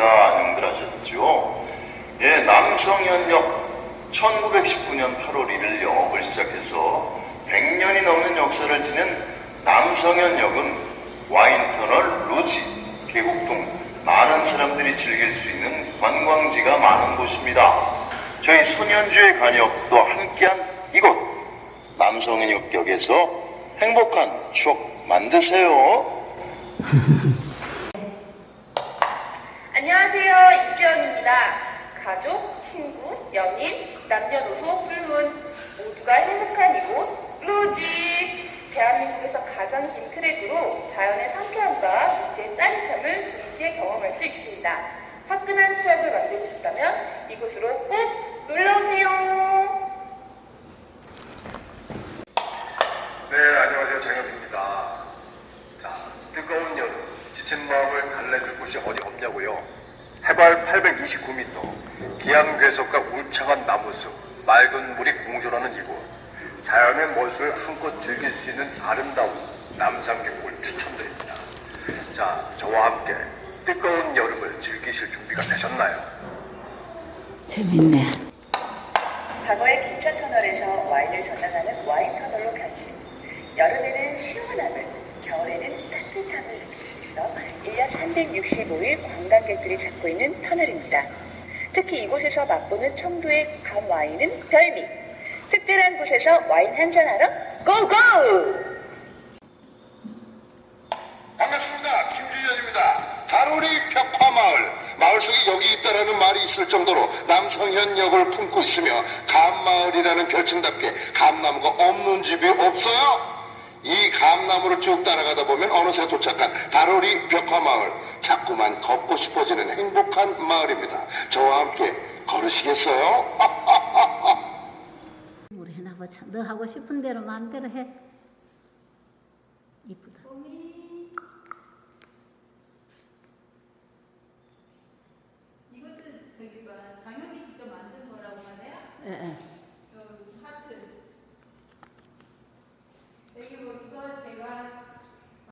됩니다. 형들 하셨죠? 예, 남성현역 1919년 8월 1일 영업을 시작해서 100년이 넘는 역사를 지닌 남성현역은 와인터널, 로지, 계곡 등 많은 사람들이 즐길 수 있는 관광지가 많은 곳입니다. 저희 소년주의 간역도 함께한 이곳 남성현역역에서 행복한 추억 만드세요. 안녕하세요. 이지연입니다. 가족, 친구, 연인, 남녀노소, 불문 모두가 행복한 이곳 로지. 대한민국에서 가장 긴 트랙으로 자연의 상쾌함과 미지의 짜릿함을 동시에 경험할 수 있습니다. 화끈한 추억을 만들고 싶다면 이곳으로 꼭 놀러오세요. 네, 안녕하세요. 장혁입니다. 자, 뜨거운 여름, 지친 마음을 달래줄 곳이 어디 없냐고요? 해발 829m, 기암괴석과 울창한 나무숲, 맑은 물이 공존하는 이곳, 자연의 멋을 한껏 즐길 수 있는 아름다운 남산계곡을 추천드립니다. 자, 저와 함께 뜨거운 여름을 즐기실 준비가 되셨나요? 재밌네. 과거의 기차 터널에서 와인을 저장하는 와인 터널로 변신. 여름에는 시원함을, 겨울에는 따뜻함을 느낄 수 있어 1년 365일 관광객들이 찾고 있는 터널입니다. 특히 이곳에서 맛보는 청도의 감 와인은 별미. 특별한 곳에서 와인 한잔하러 고고! 반갑습니다. 김주현입니다. 다로리 벽화마을. 마을 속에 여기 있다라는 말이 있을 정도로 남성현역을 품고 있으며 감마을이라는 별칭답게 감나무가 없는 집이 없어요. 이 감나무를 쭉 따라가다 보면 어느새 도착한 다로리 벽화마을. 자꾸만 걷고 싶어지는 행복한 마을입니다. 저와 함께 걸으시겠어요? 우리 해나보자. 너 하고 싶은 대로 마음대로 해. 이쁘다. 이것도 저기 봐 장현이 직접 만든 거라고 하네요. 예, 예.